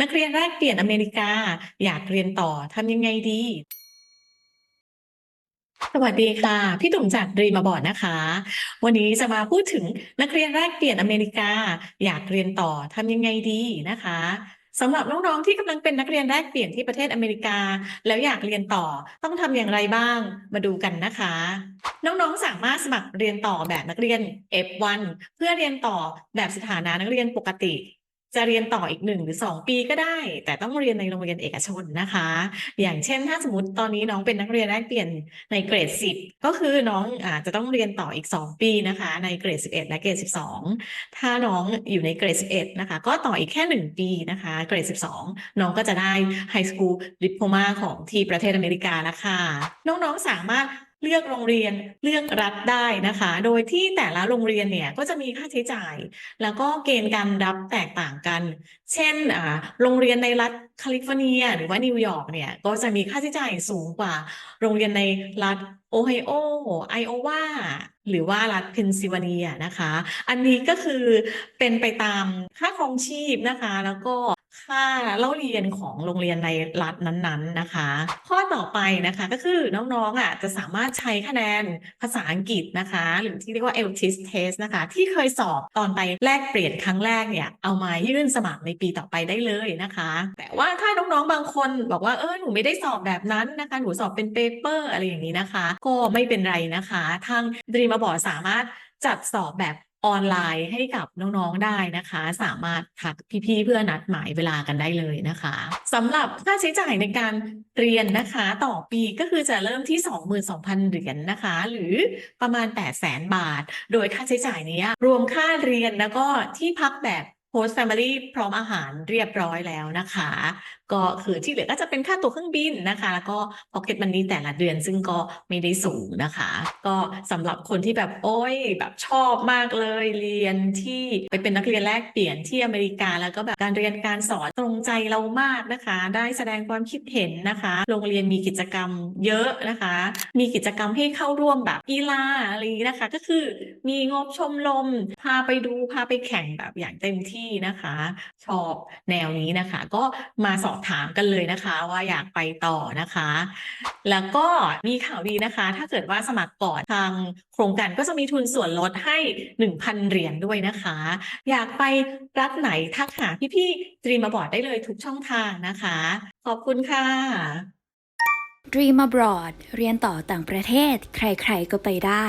นักเรียนแรกเปลี่ยนอเมริกา อยากเรียนต่อทำยังไงดี สวัสดีค่ะ พี่ตุ่มจากรีมาบอร์ดนะคะ วันนี้จะมาพูดถึงนักเรียนแรกเปลี่ยนอเมริกา อยากเรียนต่อทำยังไงดีนะคะสำหรับน้องๆที่กำลังเป็นนักเรียนแรกเปลี่ยนที่ประเทศอเมริกา แล้วอยากเรียนต่อต้องทำอย่างไรบ้างมาดูกันนะคะ น้องๆสามารถสมัครเรียนต่อแบบนักเรียน F1 เพื่อเรียนต่อแบบสถานะนักเรียนปกติ จะเรียนต่ออีกหนึ่งหรือสองปีก็ได้ แต่ต้องเรียนในโรงเรียนเอกชนนะคะ อย่างเช่น ถ้าสมมติตอนนี้น้องเป็นนักเรียนแรกเปลี่ยนในเกรด10ก็คือน้องอาจจะต้องเรียนต่ออีก2ปีนะคะ ในเกรด11และเกรด12ถ้าน้องอยู่ในเกรด11นะคะ ก็ต่ออีกแค่1ปีนะคะ เกรด12น้องก็จะได้ไฮสคูลดิปโ o มาของที่ประเทศอเมริกาแล้วค่ะน้องๆสามารถ เลือกโรงเรียนเลือกรัฐได้นะคะ โดยที่แต่ละโรงเรียนเนี่ยก็จะมีค่าใช้จ่าย แล้วก็เกณฑ์การรับแตกต่างกัน เช่นโรงเรียนในรัฐแคลิฟอร์เนีย หรือว่านิวยอร์กเนี่ยก็จะมีค่าใช้จ่ายสูงกว่า โรงเรียนในรัฐโอไฮโอ ไอโอวา หรือว่ารัฐเพนซิลเวเนียนะคะ อันนี้ก็คือเป็นไปตามค่าครองชีพนะคะ แล้วก็ ค่าเล่าเรียนของโรงเรียนในรัฐนั้นๆนะคะ ข้อต่อไปนะคะก็คือน้องๆอะจะสามารถใช้คะแนนภาษาอังกฤษนะคะ หรือที่เรียกว่า LTIS test นะคะ ที่เคยสอบตอนไปแลกเปลี่ยนครั้งแรกเนี่ย เอามายื่นสมัครในปีต่อไปได้เลยนะคะ แต่ว่าถ้าน้องๆบางคนบอกว่าเออหนูไม่ได้สอบแบบนั้นนะคะ หนูสอบเป็นเปเปอร์อะไรอย่างนี้นะคะ ก็ไม่เป็นไรนะคะ ทาง Dreamaboard สามารถจัดสอบแบบ ออนไลน์ให้กับน้องๆได้นะคะ สามารถทักพี่ๆเพื่อนัดหมายเวลากันได้เลยนะคะสำหรับค่าใช้จ่ายในการเรียนนะคะ ต่อปีก็คือจะเริ่มที่ 22,000 เหรียญนะคะ หรือประมาณ 800,000 บาท โดยค่าใช้จ่ายนี้รวมค่าเรียนแล้วก็ที่พักแบบ Host Family พร้อมอาหารเรียบร้อยแล้วนะคะ ก็คือที่เหลือก็จะเป็นค่าตั๋วเครื่องบินนะคะ แล้วก็ Pocket Money แต่ละเดือนซึ่งก็ไม่ได้สูงนะคะ ก็สำหรับคนที่แบบโอ้ยแบบชอบมากเลยเรียนที่ไปเป็นนักเรียนแลกเปลี่ยนที่อเมริกา แล้วก็แบบการเรียนการสอนตรงใจเรามากนะคะ ได้แสดงความคิดเห็นนะคะ โรงเรียนมีกิจกรรมเยอะนะคะ มีกิจกรรมให้เข้าร่วมแบบกีฬาอะไรนะคะ ก็คือมีงบชมรมพาไปดูพาไปแข่งแบบอย่างเต็มที่นะคะชอบแนวนี้นะคะ ก็มาสอบถามกันเลยนะคะ ว่าอยากไปต่อนะคะ แล้วก็มีข่าวดีนะคะ ถ้าเกิดว่าสมัครก่อนทางโครงการก็จะมีทุนส่วนลดให้ 1,000 เหรียญด้วยนะคะ อยากไปรัฐไหนทักหาพี่ๆ Dream Abroad ได้เลยทุกช่องทางนะคะ ขอบคุณค่ะ Dream Abroad เรียนต่อต่างประเทศ ใครๆก็ไปได้